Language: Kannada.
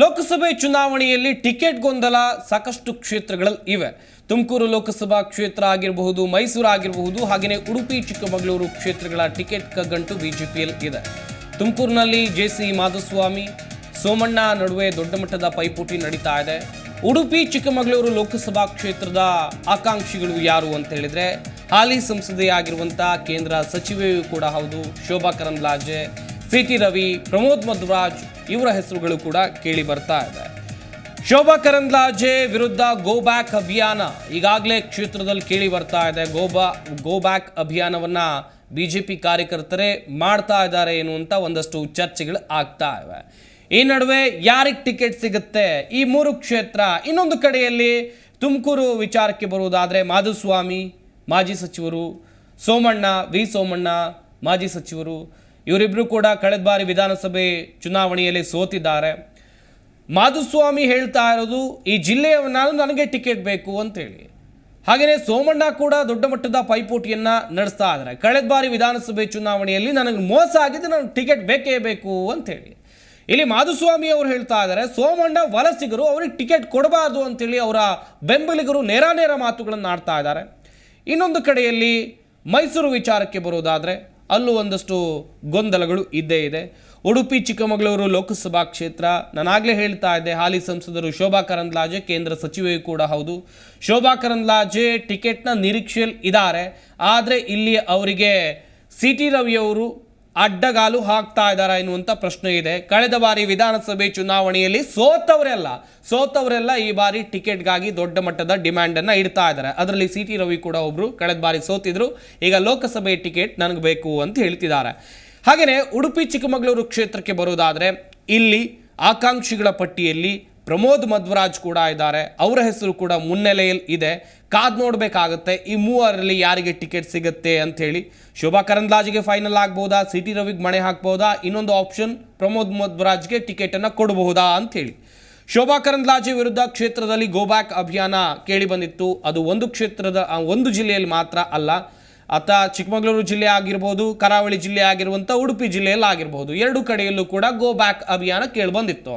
ಲೋಕಸಭೆ ಚುನಾವಣೆಯಲ್ಲಿ ಟಿಕೆಟ್ ಗೊಂದಲ ಸಾಕಷ್ಟು ಕ್ಷೇತ್ರಗಳಲ್ಲಿ ಇವೆ. ತುಮಕೂರು ಲೋಕಸಭಾ ಕ್ಷೇತ್ರ ಆಗಿರಬಹುದು, ಮೈಸೂರು ಆಗಿರಬಹುದು, ಹಾಗೆಯೇ ಉಡುಪಿ, ಚಿಕ್ಕಮಗಳೂರು ಕ್ಷೇತ್ರಗಳ ಟಿಕೆಟ್ ಕಗ್ಗಂಟು ಬಿಜೆಪಿಯಲ್ಲಿ ಇದೆ. ತುಮಕೂರಿನಲ್ಲಿ ಜೆ ಸಿ ಮಾಧುಸ್ವಾಮಿ, ಸೋಮಣ್ಣ ನಡುವೆ ದೊಡ್ಡ ಮಟ್ಟದ ಪೈಪೋಟಿ ನಡೀತಾ ಇದೆ. ಉಡುಪಿ, ಚಿಕ್ಕಮಗಳೂರು ಲೋಕಸಭಾ ಕ್ಷೇತ್ರದ ಆಕಾಂಕ್ಷಿಗಳು ಯಾರು ಅಂತ ಹೇಳಿದ್ರೆ, ಹಾಲಿ ಸಂಸದೆಯಾಗಿರುವಂಥ ಕೇಂದ್ರ ಸಚಿವೆಯೂ ಕೂಡ ಹೌದು. ಶೋಭಾ ಕರಂದ್ಲಾಜೆ, ಸಿ ರವಿ, ಪ್ರಮೋದ್ ಮಧ್ವರಾಜ್ ಇವರ ಹೆಸರುಗಳು ಕೂಡ ಕೇಳಿ ಬರ್ತಾ ಇದೆ. ಶೋಭಾ ಕರಂದ್ಲಾಜೆ ವಿರುದ್ಧ ಗೋ ಬ್ಯಾಕ್ ಅಭಿಯಾನ ಈಗಾಗಲೇ ಕ್ಷೇತ್ರದಲ್ಲಿ ಕೇಳಿ ಬರ್ತಾ ಇದೆ. ಗೋಬಾ ಗೋ ಬ್ಯಾಕ್ ಅಭಿಯಾನವನ್ನ ಬಿಜೆಪಿ ಕಾರ್ಯಕರ್ತರೇ ಮಾಡ್ತಾ ಇದ್ದಾರೆ ಏನು ಅಂತ ಒಂದಷ್ಟು ಚರ್ಚೆಗಳು ಆಗ್ತಾ ಇವೆ. ಈ ನಡುವೆ ಯಾರಿಗೆ ಟಿಕೆಟ್ ಸಿಗುತ್ತೆ? ಈ ಮೂರು ಕ್ಷೇತ್ರ ಇನ್ನೊಂದು ಕಡೆಯಲ್ಲಿ ತುಮಕೂರು ವಿಚಾರಕ್ಕೆ ಬರುವುದಾದರೆ ಮಾಧುಸ್ವಾಮಿ, ಮಾಜಿ ಸಚಿವರು ಸೋಮಣ್ಣ, ವಿ ಸೋಮಣ್ಣ, ಮಾಜಿ ಸಚಿವರು ಇವರಿಬ್ಬರು ಕೂಡ ಕಳೆದ ಬಾರಿ ವಿಧಾನಸಭೆ ಚುನಾವಣೆಯಲ್ಲಿ ಸೋತಿದ್ದಾರೆ. ಮಾಧುಸ್ವಾಮಿ ಹೇಳ್ತಾ ಇರೋದು, ಈ ಜಿಲ್ಲೆಯವನ್ನ ನನಗೆ ಟಿಕೆಟ್ ಬೇಕು ಅಂತೇಳಿ. ಹಾಗೆಯೇ ಸೋಮಣ್ಣ ಕೂಡ ದೊಡ್ಡ ಮಟ್ಟದ ಪೈಪೋಟಿಯನ್ನ ನಡೆಸ್ತಾ ಇದ್ದಾರೆ. ಕಳೆದ ಬಾರಿ ವಿಧಾನಸಭೆ ಚುನಾವಣೆಯಲ್ಲಿ ನನಗೆ ಮೋಸ ಆಗಿದೆ ನನಗೆ ಟಿಕೆಟ್ ಬೇಕೇ ಬೇಕು ಅಂತೇಳಿ. ಇಲ್ಲಿ ಮಾಧುಸ್ವಾಮಿ ಅವರು ಹೇಳ್ತಾ ಇದ್ದಾರೆ, ಸೋಮಣ್ಣ ವಲಸಿಗರು ಅವ್ರಿಗೆ ಟಿಕೆಟ್ ಕೊಡಬಾರ್ದು ಅಂತೇಳಿ ಅವರ ಬೆಂಬಲಿಗರು ನೇರ ನೇರ ಮಾತುಗಳನ್ನು ಆಡ್ತಾ ಇದ್ದಾರೆ. ಇನ್ನೊಂದು ಕಡೆಯಲ್ಲಿ ಮೈಸೂರು ವಿಚಾರಕ್ಕೆ ಬರೋದಾದರೆ ಅಲ್ಲೂ ಒಂದಷ್ಟು ಗೊಂದಲಗಳು ಇದ್ದೇ ಇದೆ. ಉಡುಪಿ, ಚಿಕ್ಕಮಗಳೂರು ಲೋಕಸಭಾ ಕ್ಷೇತ್ರ ನಾನಾಗಲೇ ಹೇಳ್ತಾ ಇದ್ದೆ, ಹಾಲಿ ಸಂಸದರು ಶೋಭಾ ಕರಂದ್ಲಾಜೆ, ಕೇಂದ್ರ ಸಚಿವೆಯೂ ಕೂಡ ಹೌದು. ಶೋಭಾ ಕರಂದ್ಲಾಜೆ ಟಿಕೆಟ್ನ ನಿರೀಕ್ಷೆಯಲ್ಲಿ ಇದ್ದಾರೆ. ಆದರೆ ಇಲ್ಲಿ ಅವರಿಗೆ ಸಿ ಟಿ ರವಿಯವರು ಅಡ್ಡಗಾಲು ಹಾಕ್ತಾ ಇದ್ದಾರಾ ಎನ್ನುವಂಥ ಪ್ರಶ್ನೆ ಇದೆ. ಕಳೆದ ಬಾರಿ ವಿಧಾನಸಭೆ ಚುನಾವಣೆಯಲ್ಲಿ ಸೋತವರೆಲ್ಲ ಸೋತವರೆಲ್ಲ ಈ ಬಾರಿ ಟಿಕೆಟ್ಗಾಗಿ ದೊಡ್ಡ ಮಟ್ಟದ ಡಿಮ್ಯಾಂಡ್ ಅನ್ನ ಇಡ್ತಾ ಇದ್ದಾರೆ ಅದರಲ್ಲಿ ಸಿ ಟಿ ರವಿ ಕೂಡ ಒಬ್ರು ಕಳೆದ ಬಾರಿ ಸೋತಿದ್ರು. ಈಗ ಲೋಕಸಭೆ ಟಿಕೆಟ್ ನನಗೆ ಬೇಕು ಅಂತ ಹೇಳ್ತಿದ್ದಾರೆ ಹಾಗೆಯೇ ಉಡುಪಿ ಚಿಕ್ಕಮಗಳೂರು ಕ್ಷೇತ್ರಕ್ಕೆ ಬರೋದಾದ್ರೆ ಇಲ್ಲಿ ಆಕಾಂಕ್ಷಿಗಳ ಪಟ್ಟಿಯಲ್ಲಿ ಪ್ರಮೋದ್ ಮಧ್ವರಾಜ್ ಕೂಡ ಇದ್ದಾರೆ. ಅವರ ಹೆಸರು ಕೂಡ ಮುನ್ನೆಲೆಯಲ್ಲಿ ಇದೆ. ಕಾದ್ ನೋಡಬೇಕಾಗುತ್ತೆ. ಈ ಮೂವರಲ್ಲಿ ಯಾರಿಗೆ ಟಿಕೆಟ್ ಸಿಗುತ್ತೆ ಅಂಥೇಳಿ ಶೋಭಾ ಕರಂದ್ಲಾಜ್ಗೆ ಫೈನಲ್ ಆಗ್ಬೋದಾ? ಸಿ ಟಿ ರವಿಗೆ ಮಣೆ ಹಾಕ್ಬೋದಾ? ಇನ್ನೊಂದು ಆಪ್ಷನ್ ಪ್ರಮೋದ್ ಮಧ್ವರಾಜ್ಗೆ ಟಿಕೆಟನ್ನು ಕೊಡಬಹುದಾ ಅಂಥೇಳಿ ಶೋಭಾ ಕರಂದ್ಲಾಜೆ ವಿರುದ್ಧ ಕ್ಷೇತ್ರದಲ್ಲಿ ಗೋಬ್ಯಾಕ್ ಅಭಿಯಾನ ಕೇಳಿ ಬಂದಿತ್ತು. ಅದು ಒಂದು ಕ್ಷೇತ್ರದ ಒಂದು ಜಿಲ್ಲೆಯಲ್ಲಿ ಮಾತ್ರ ಅಲ್ಲ. ಆತ ಚಿಕ್ಕಮಗಳೂರು ಜಿಲ್ಲೆ ಆಗಿರ್ಬೋದು, ಕರಾವಳಿ ಜಿಲ್ಲೆ ಆಗಿರುವಂಥ ಉಡುಪಿ ಜಿಲ್ಲೆಯಲ್ಲಿ ಆಗಿರ್ಬೋದು ಎರಡು ಕಡೆಯಲ್ಲೂ ಕೂಡ ಗೋ ಬ್ಯಾಕ್ ಅಭಿಯಾನ ಕೇಳಿ ಬಂದಿತ್ತು.